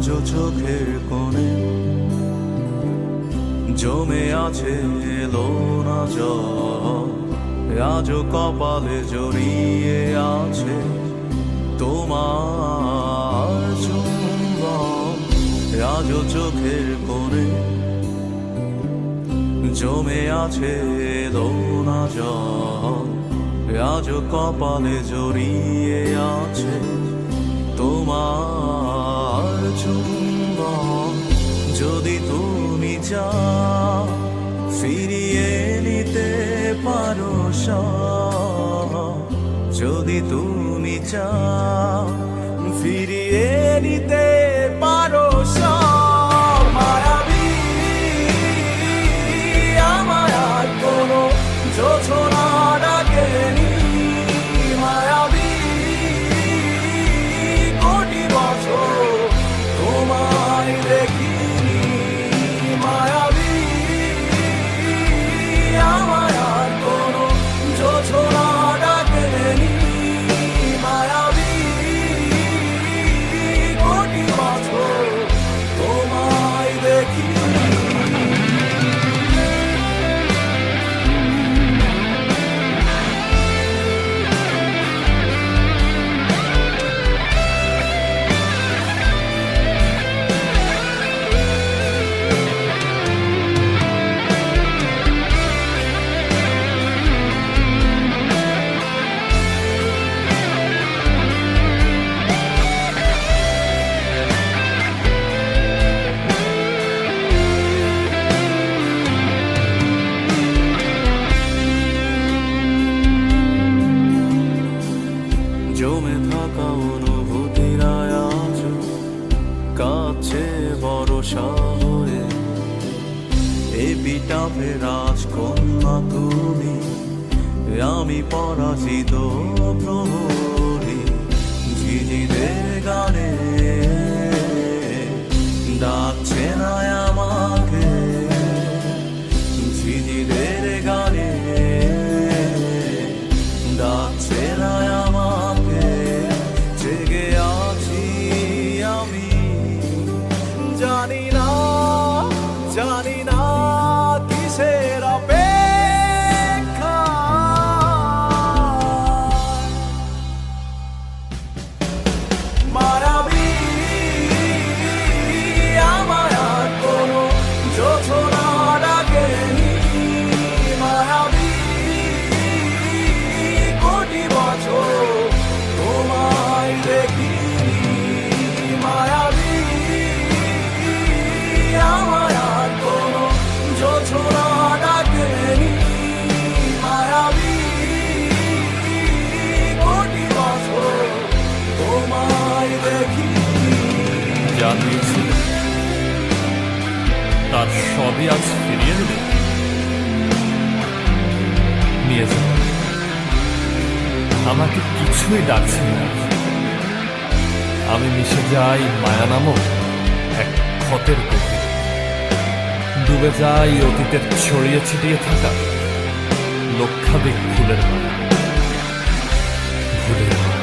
আজও চোখের কোণে জমে আছে এলো না জল। আজও কপালে জড়িয়ে আছে তোমার চুম্বন। চোখের কোণে জমে আছে এলো না জল। আজও কপালে জড়িয়ে তুমি ফিরিয়ে নিতে পারো যদি তুমি চাও ফিরিয়ে নিতে পারো কাছে বড় শহরে এপিটাফে রাজকন্যা তুমি আমি পরাজিত প্রহরী ঝিঝিদের গানে ডাকছে Lina. যা দিয়েছিল তার সবই আজ ফিরিয়ে দেবে নিয়ে যাও। আমাকে কিছুই ডাকছে না। আমি মিশে যাই মায়া নামক এক ক্ষতের গভীরে। ডুবে যাই অতীতের ছড়িয়ে ছিটিয়ে থাকা লক্ষাধিক ফুলের মায়া ভুলের মায়া